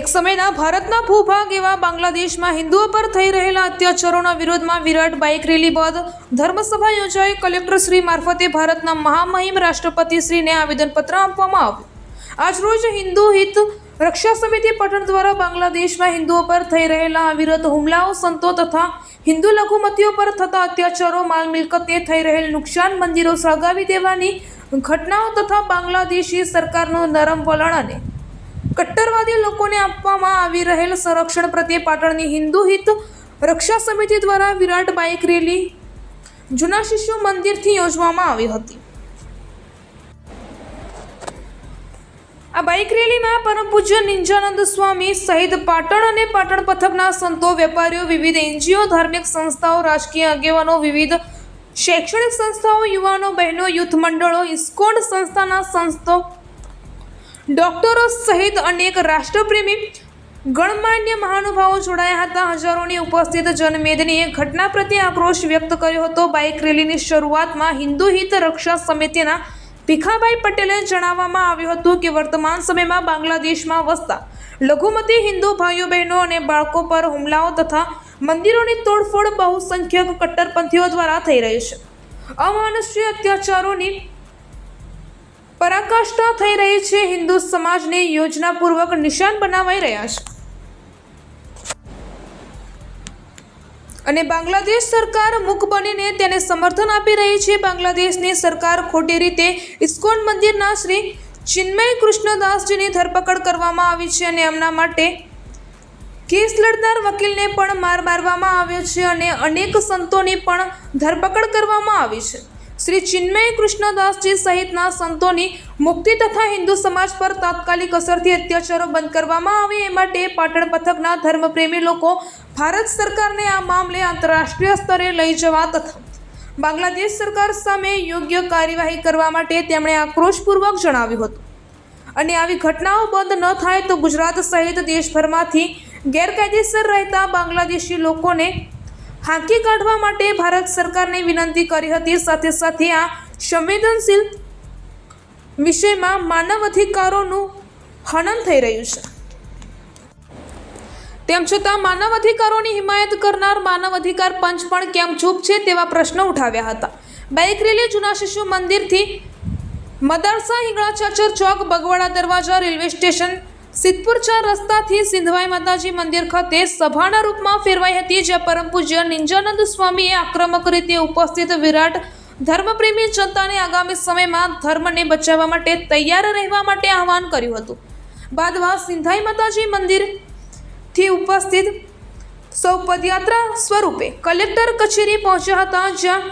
એક સમયના ભારતના ભૂભાગ એવા બાંગ્લાદેશમાં હિન્દુઓ પર થઈ રહેલા અત્યાચારોના વિરોધમાં વિરાટ બાઇક રેલી બાદ ધર્મસભા યોજાઈ. કલેક્ટર શ્રી મારફતે ભારતના મહામહિમ રાષ્ટ્રપતિ શ્રીને આવેદનપત્ર આપવામાં આવ્યું. આજરોજ હિન્દુ હિત રક્ષા સમિતિ પટણ દ્વારા બાંગ્લાદેશમાં હિન્દુઓ પર થઈ રહેલા અવિરત હુમલાઓ, સંતો તથા હિન્દુ લઘુમતીઓ પર થતા અત્યાચારો, માલ મિલકતને થઈ રહેલ નુકસાન, મંદિરો સળગાવી દેવાની ઘટનાઓ તથા બાંગ્લાદેશી સરકારનું નરમ વલણ અને કટ્ટરવાદી લોકોને આપવામાં આવી રહેલ સંરક્ષણ પ્રત્યે પાટણની હિન્દુ હિત રક્ષા સમિતિ દ્વારા વિરાટ બાઇક રેલી જૂના શિશુ મંદિરથી યોજવામાં આવી હતી. આ બાઇક રેલીમાં પરમ પૂજ્ય નિંજાનંદ સ્વામી સહિત પાટણ અને પાટણ પથકના સંતો, વેપારીઓ, વિવિધ એનજીઓ, ધાર્મિક સંસ્થાઓ, રાજકીય આગેવાનો, વિવિધ શૈક્ષણિક સંસ્થાઓ, યુવાનો, બહેનો, યુથ મંડળો ઇસ્કોન સંસ્થાના સંતો ડોક્ટરો સહિત અનેક રાષ્ટ્રપ્રેમી ગણમાન્ય મહાનુભાવો જોડાયા હતા. હજારોની ઉપસ્થિત જનમેદનીએ ઘટના પ્રત્યે આક્રોશ વ્યક્ત કર્યો હતો. બાઇક રેલીની શરૂઆતમાં હિન્દુ હિત રક્ષા સમિતિના ભીખાભાઈ પટેલે જણાવવામાં આવ્યું હતું કે વર્તમાન સમયમાં બાંગ્લાદેશમાં વસતા લઘુમતી હિન્દુ ભાઈઓ બહેનો અને બાળકો પર હુમલાઓ તથા મંદિરોની તોડફોડ બહુસંખ્યક કટ્ટરપંથીઓ દ્વારા થઈ રહી છે. અમાનુષ્ય અત્યાચારોની પરાકાષ્ઠા થઈ રહી છે. હિન્દુ સમાજને યોજનાપૂર્વક નિશાન બનાવાઈ રહ્યા છે. અને બાંગ્લાદેશ સરકાર મુખ બનીને તેને સમર્થન આપી રહી છે. બાંગ્લાદેશની સરકાર ખોટી રીતે ઇસ્કોન મંદિરના શ્રી ચિન્મય કૃષ્ણદાસજીની ધરપકડ કરવામાં આવી છે અને એમના માટે કેસ લડનાર વકીલને પણ માર મારવામાં આવ્યો છે અને અનેક સંતોની પણ ધરપકડ કરવામાં આવી છે. શ્રી ચિન્મય કૃષ્ણદાસજી સહિતના સંતોની મુક્તિ તથા હિન્દુ સમાજ પર તાત્કાલિક અસરથી અત્યાચારો બંધ કરવામાં આવે એ માટે પાટણ પથકના ધર્મપ્રેમી લોકો ભારત સરકારને આ મામલે આંતરરાષ્ટ્રીય સ્તરે લઈ જવા તથા બાંગ્લાદેશ સરકાર સામે યોગ્ય કાર્યવાહી કરવા માટે તેમણે આક્રોશપૂર્વક જણાવ્યું હતું. અને આવી ઘટનાઓ બંધ ન થાય તો ગુજરાત સહિત દેશભરમાંથી ગેરકાયદેસર રહેતા બાંગ્લાદેશી લોકોને હાંકી કાઢવા માટે ભારત સરકારને વિનંતી કરી હતી. સાથે સાથે આ સંવેદનશીલ વિષયમાં માનવ અધિકારોનું હનન થઈ રહ્યું છે. તેમ છતાં માનવ અધિકારોની હિમાયત કરનાર માનવ અધિકાર પંચ પણ કેમ ચૂપ છે તેવા પ્રશ્નો ઉઠાવ્યા હતા. બાઇક રેલી જૂના શિશુ મંદિરથી મદારસા હિંગળા ચાચર ચોક બગવાડા દરવાજા રેલવે સ્ટેશન સિદ્ધપુર ચાર રસ્તાથી સિંધવાઈ માતાજી મંદિર ખાતે સભાના રૂપમાં ફેરવાઈ હતી, જ્યાં પરમ પૂજ્ય નિંજાનંદ સ્વામીએ આક્રમક રીતે ઉપસ્થિત વિરાટ ધર્મપ્રેમી જનતાને આગામી સમયમાં ધર્મને બચાવવા માટે તૈયાર રહેવા માટે આહવાન કર્યું હતું. બાદમાં સિંધાઈ માતાજી મંદિરથી ઉપસ્થિત સૌ પદયાત્રા સ્વરૂપે કલેક્ટર કચેરી પહોંચ્યા હતા, જ્યાં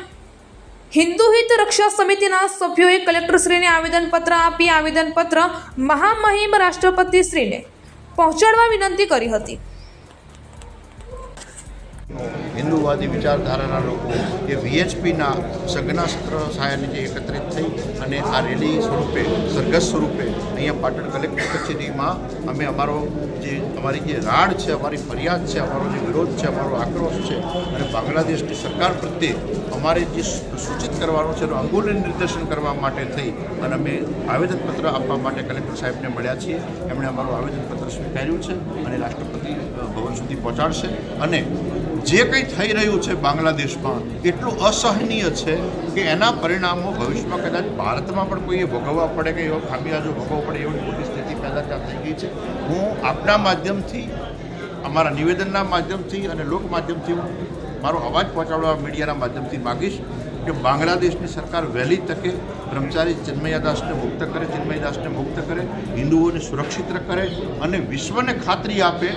હિન્દુ હિત રક્ષા સમિતિના સભ્યોએ કલેક્ટરશ્રીને આવેદનપત્ર આપી આવેદનપત્ર મહામહિમ રાષ્ટ્રપતિશ્રીને પહોંચાડવા વિનંતી કરી હતી. હિન્દુવાદી વિચારધારાના લોકો એ વીએચપીના સઘના સત્ર સહાય નીચે એકત્રિત થઈ અને આ રેલી સ્વરૂપે, સરઘસ સ્વરૂપે અહીંયા પાટણ કલેક્ટર કચેરીમાં અમે અમારો જે અમારી જે રાડ છે, અમારી ફરિયાદ છે, અમારો જે વિરોધ છે, અમારો આક્રોશ છે અને બાંગ્લાદેશની સરકાર પ્રત્યે અમારે જે સૂચિત કરવાનું છે એનું અંગુલી નિર્દેશન કરવા માટે થઈ અને અમે આવેદનપત્ર આપવા માટે કલેક્ટર સાહેબને મળ્યા છીએ. એમણે અમારું આવેદનપત્ર સ્વીકાર્યું છે અને રાષ્ટ્રપતિ ભવન સુધી પહોંચાડશે. અને જે કંઈ થઈ રહ્યું છે બાંગ્લાદેશમાં. એટલું અસહનીય છે કે એના પરિણામો ભવિષ્યમાં કદાચ ભારતમાં પણ કોઈએ ભોગવવા પડે કે એવો ખામીયાજો ભોગવવો પડે એવી મોટી સ્થિતિ પેદા ત્યાં થઈ ગઈ છે. હું આપના માધ્યમથી, અમારા નિવેદનના માધ્યમથી અને લોક માધ્યમથી હું મારો અવાજ પહોંચાડવા મીડિયાના માધ્યમથી માગીશ કે બાંગ્લાદેશની સરકાર વહેલી તકે બ્રહ્મચારી ચિન્મયાદાસને મુક્ત કરે ચિન્મયદાસને મુક્ત કરે, હિન્દુઓને સુરક્ષિત કરે અને વિશ્વને ખાતરી આપે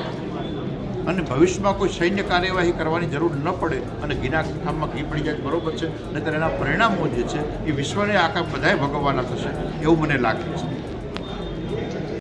અને ભવિષ્યમાં કોઈ સૈન્ય કાર્યવાહી કરવાની જરૂર ન પડે અને ઘીના ખામમાં ઘી પડી જાય બરોબર છે, નહીંતર એના પરિણામો જે છે, એ વિશ્વને આખા બધાએ ભોગવવાના થશે, એવું મને લાગે છે.